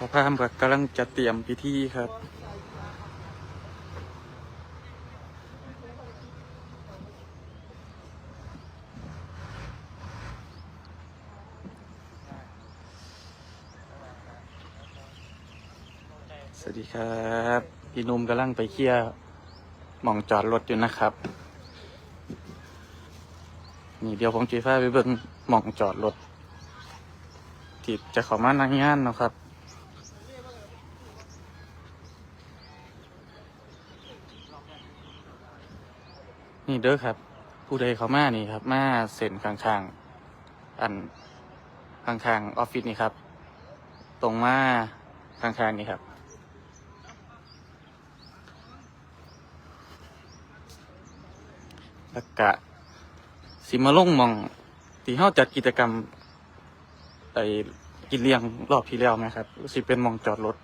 พระพามกำลังจะเตรียมพิธีครับ สวัสดีครับ พี่นุ่มกำลังไปเคลียร์หม่องจอดรถอยู่นะครับ นี่เดี๋ยวผมจีฟ้าไปเบิ่งหม่องจอดรถที่จะข้ามาในงานนาะครับ นี่เด้อครับ ผู้ใดเขามานี่ครับ มาเซ็นข้างๆ อันข้างๆออฟฟิศนี่ครับ ตรงมาข้างๆนี่ครับ แล้วก็สิมาลงมองที่เฮาจัดกิจกรรมไอกินเลี้ยงรอบที่แล้วไหมครับ สิเป็นมองจอดรถ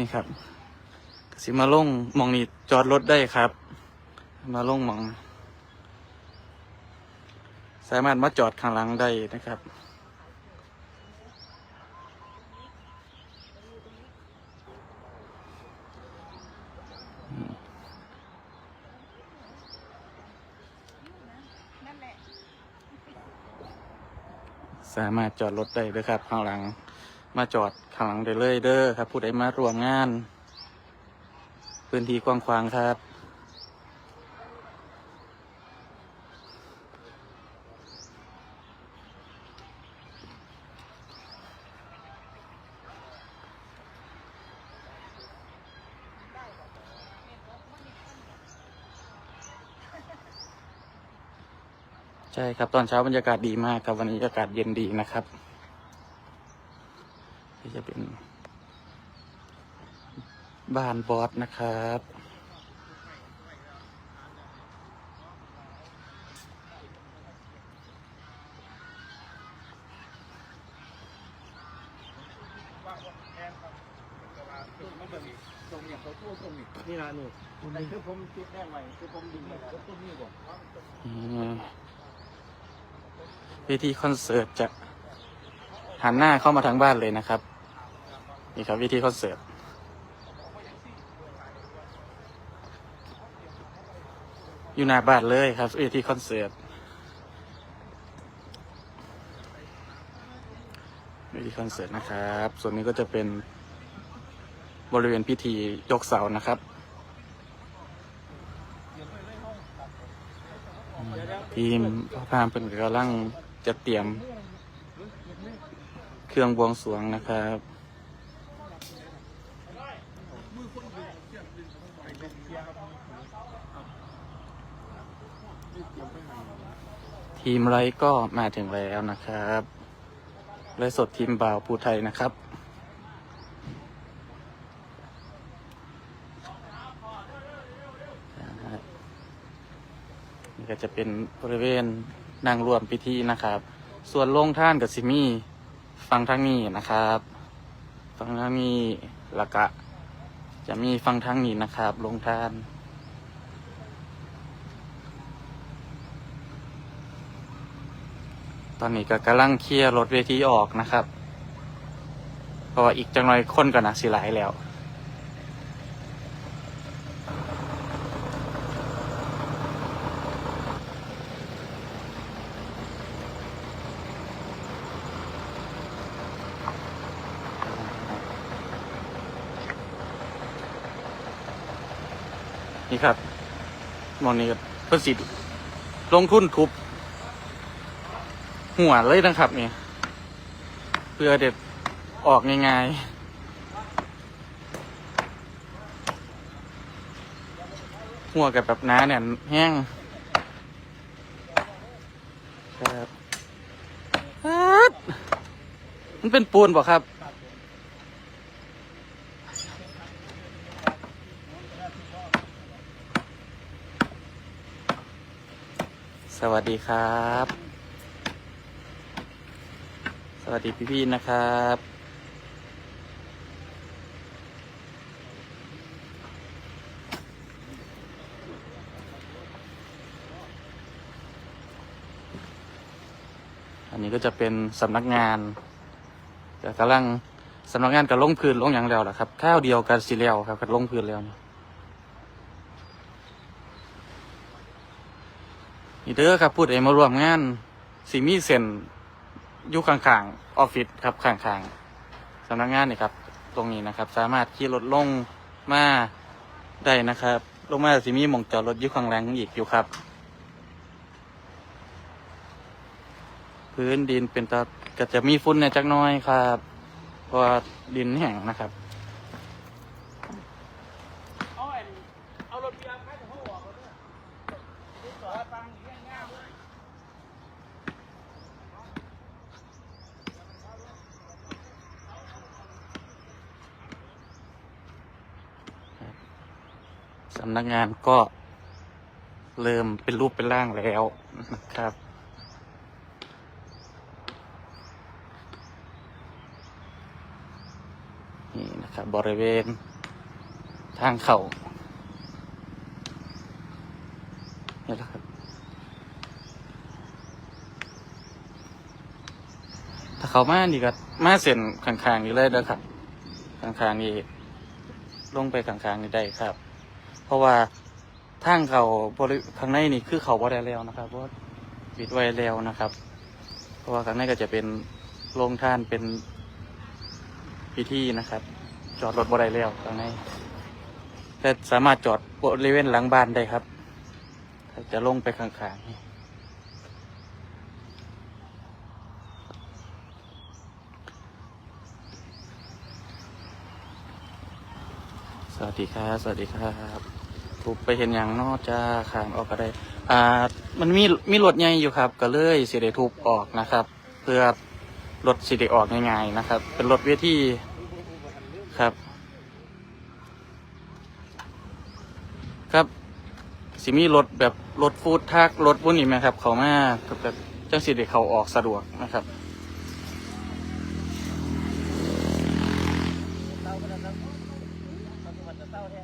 นี่ครับสิมาลงมองนี้จอดรถได้ครับ มาลงมอง สามารถมาจอดข้างหลังได้นะครับสามารถจอดรถได้เลยครับข้างหลัง มาจอดข้างหลังได้เลยเด้อครับ ผู้ใดมาร่วมงาน พื้นที่กว้างขวางครับ ใช่ครับตอนเช้าบรรยากาศดีมากครับ วันนี้อากาศเย็นดีนะครับนี่จะเป็น บ้านบอสนะครับนี่นะนี่แต่คือผมคิดแรกไว้คือผมดึงไปแล้วต้นนี้ก่อนอืมเวทีคอนเสิร์ตจะหันหน้าเข้ามาทางบ้านเลยนะครับ นี่ครับเวทีคอนเสิร์ต อยู่หน้าบ้านเลยครับเวทีคอนเสิร์ตเวทีคอนเสิร์ตนะครับ ส่วนนี้ก็จะเป็นบริเวณพิธียกเสานะครับทีมพระพามเป็นกำลังจะเตรียม เครื่องบวงสรวงนะครับ ทีมไรก็มาถึงแล้วนะครับและสดทีมบ่าวภูไทยนะครับ นี่ก็จะเป็นบริเวณนั่งรวมพิธีนะครับ ส่วนโรงท่านกับซิมี่ฟังทางนี้นะครับฟังทางนี้ล้วก็จะมีฟังทางนี้นะครับโรงท่าน ตอนนี้ก็กำลังเคลียร์รถเวทีออกนะครับ เพราะว่าอีกจังหน่อยคนก็น่าสิหลายแล้วนี่ครับมองนี้ก็เพิ่นสิลงทุนทุบ หัวเลยนะครับ เนี่ยเพื่อเด็ดออกง่ายๆหัวกับแบบน้าเนี่ยแห้งครับมันเป็นปูนบ่ครับ สวัสดีครับ วัสดีพี่ๆนะครับนนนี้ก็จะเป็นสำนักงานแต่กำลังสำนักงานกับลงพื้นลงอย่างแล้วล่ะครับข้าวเดียวกันสิแล้วครับกับลงพื้นแล้วนี่นี่เด้อครับพูดเองมาร่วมงานสีมีเซ็น อยู่ข้างๆออฟฟิศครับข้างๆสำนักงานนี่ครับ ตรงนี้นะครับ สามารถขี่รถลงมาได้นะครับ ลงมาสิมีหมองจอดรถอยู่ข้างหลังอีกอยู่ครับ พื้นดินเป็นตะก็จะมีฝุ่นในจักน้อยครับเพราะว่าดินแห้งนะครับเอาเอารถเบียร์ไปจาห้องออกเนี่จอดฟังอย่างง่ายๆเลย สำนักงานก็เริ่มเป็นรูปเป็นร่างแล้วนะครับ นี่นะครับ บริเวณ ทางเขานี่แหละครับ ถ้าเขามานี่ก็มาเส้นข้างๆนี่เลยนะครับข้างๆนี่ลงไปข้างๆนี่ได้ครับ เพราะว่าทางเขาบริข้างในนี่คือเขาบ่ได้แล้วนะครับเพราะว่าปิดไว้แล้วนะครับ เพราะว่าข้างในก็จะเป็นโรงท่านเป็นพิธีนะครับ จอดรถบ่ได้แล้วข้างในแต่สามารถจอดบริเวณหลังบ้านได้ครับถ้าจะลงไปข้างๆนี่สวัสดีครับ สวัสดีครับ ถูกไปเห็นอย่างนอกจ้าขางออกก็ได้อ่ามันมีมีรถใหญ่อยู่ครับ ก็เลยสิได้ทุบออกนะครับ เพื่อรถสิได้ออกง่ายๆนะครับ เป็นรถเวทีครับครับสิมีรถแบบรถฟู้ดทักรถพวกนี้ไหมครับ เขามาก็แบบจังสิได้เขาออกสะดวกนะครับ เต้าก็ได้ครับเอาตัวมันจะเต้าแท้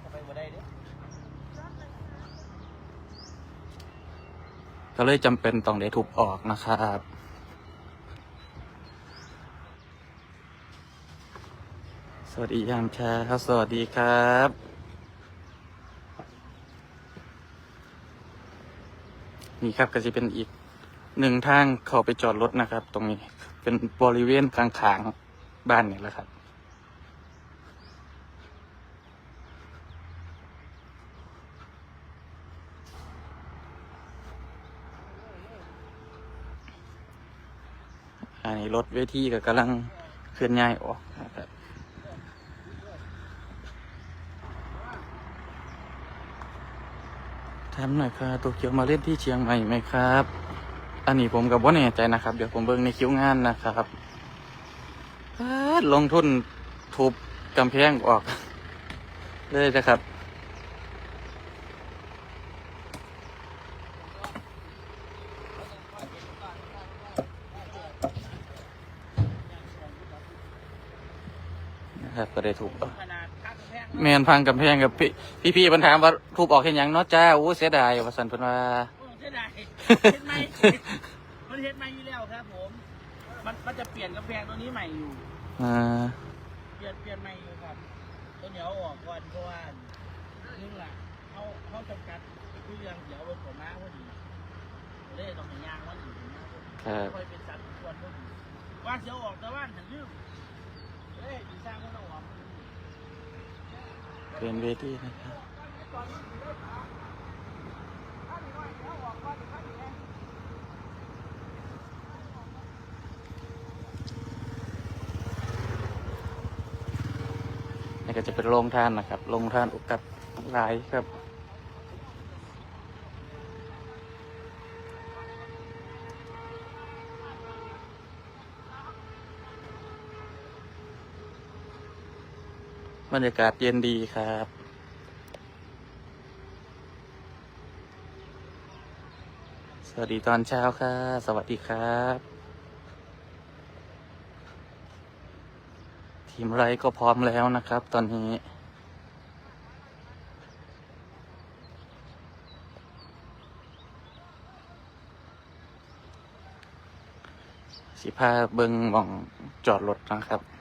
เข้าไปบ่ได้เด้ ก็เลยจำเป็นต้องได้ทุบออกนะครับสวัสดียามเช้าครับสวัสดีครับนี่ครับก็จะเป็นอีกหนึ่งทางเข้าไปจอดรถนะครับ ตรงนี้เป็นบริเวณกลางขางๆบ้านนี่แหละครับ อันนี้รถเวทีก็กำลังเคลื่อนย้ายออกนะครับถามหน่อยครับตัวเกียวมาเล่นที่เชียงใหม่ไหมครับ อันนี้ผมกับว่าแน่ใจนะครับ เดี๋ยวผมเบิ่งในคิวงานนะครับลงทุนทุบกำแพงออกเลยนะครับ นะครับก็ ได้ถูกขนาดข้างกำแพงแมนพังกำแพงกับพี่พี่พี่ปัญถามว่าทูบออกเห็นยังเนาะจ้าอู้เสียดายว่าสันเพิ่นว่าโอ้เสียดายเฮ็ดไหมมันเฮ็ดไหมอยู่แล้วครับผม มันมันจะเปลี่ยนกำแพงตัวนี้ใหม่อยู่อ่าเปลี่ยนเปลี่ยนใหม่อยู่ครับตัวเหนียวออกก่อนเพราะว่านึงล่ะเขาเขาจำกัดคือเรื่องเดี๋ยวรถของม้าพอดีเลยต้องให้ยางวันอื่นนะผมครับค่อยเป็นสัตว์ส่วนพวกนี้ว่าเสียวออกแต่ว่าถึงลืม เอ้ยดีสร้างก็ต้องออกเป็นเวทีนะครับนี่ก็จะเป็นโรงทานนะครับ โรงทานอุกับหลายครับ รรยากาศเย็นดีครับสวัสดีตอนเช้าค่ะ สวัสดีครับ ทีมไรก็พร้อมแล้วนะครับ ตอนนี้สิพาเบิงมองจอดรถนะครับ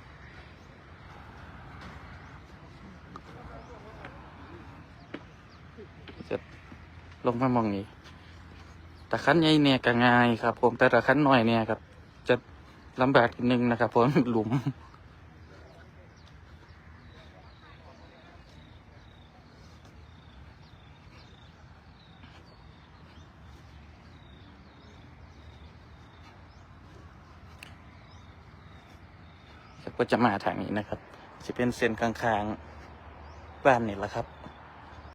ลงมามองนี้แต่ขั้นใหญ่เนี่ยก็ง่ายครับ ผมแต่ถ้าขั้นน้อยเนี่ยครับ จะลำบากนิดนึงนะครับเพราะมันหลุมก็จะมาทางนี้นะครับ จะเป็นเส้นข้างๆบ้านนี่แหละครับ